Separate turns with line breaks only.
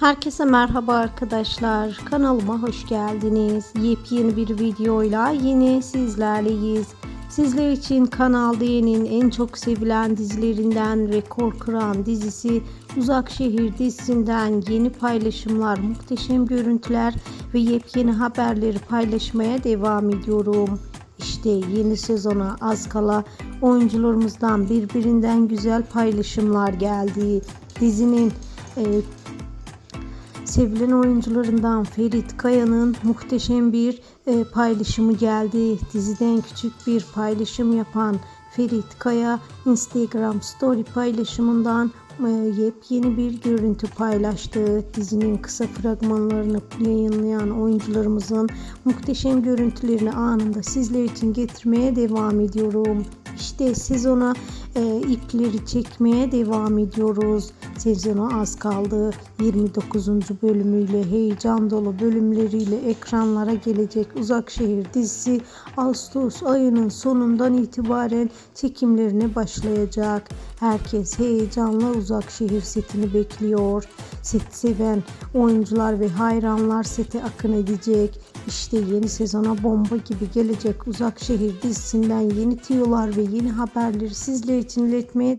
Herkese merhaba arkadaşlar. Kanalıma hoş geldiniz. Yepyeni bir videoyla yine sizlerleyiz. Sizler için Kanal D'nin en çok sevilen dizilerinden rekor kıran dizisi Uzak Şehir dizisinden yeni paylaşımlar, muhteşem görüntüler ve yepyeni haberleri paylaşmaya devam ediyorum. İşte yeni sezona az kala oyuncularımızdan birbirinden güzel paylaşımlar geldi. Dizinin e, sevilen oyuncularından Ferit Kaya'nın muhteşem bir e, paylaşımı geldi. Diziden küçük bir paylaşım yapan Ferit Kaya Instagram story paylaşımından e, yepyeni bir görüntü paylaştı. Dizinin kısa fragmanlarını yayınlayan oyuncularımızın muhteşem görüntülerini anında sizler için getirmeye devam ediyorum. İşte sezona e, ipleri çekmeye devam ediyoruz. Sezona az kaldı. 29. bölümüyle heyecan dolu bölümleriyle ekranlara gelecek Uzak Şehir dizisi Ağustos ayının sonundan itibaren çekimlerine başlayacak. Herkes heyecanla Uzak Şehir setini bekliyor. Set seven oyuncular ve hayranlar sete akın edecek. İşte yeni sezona bomba gibi gelecek Uzak Şehir dizisinden yeni tiyolar ve yeni haberleri sizler için iletmeye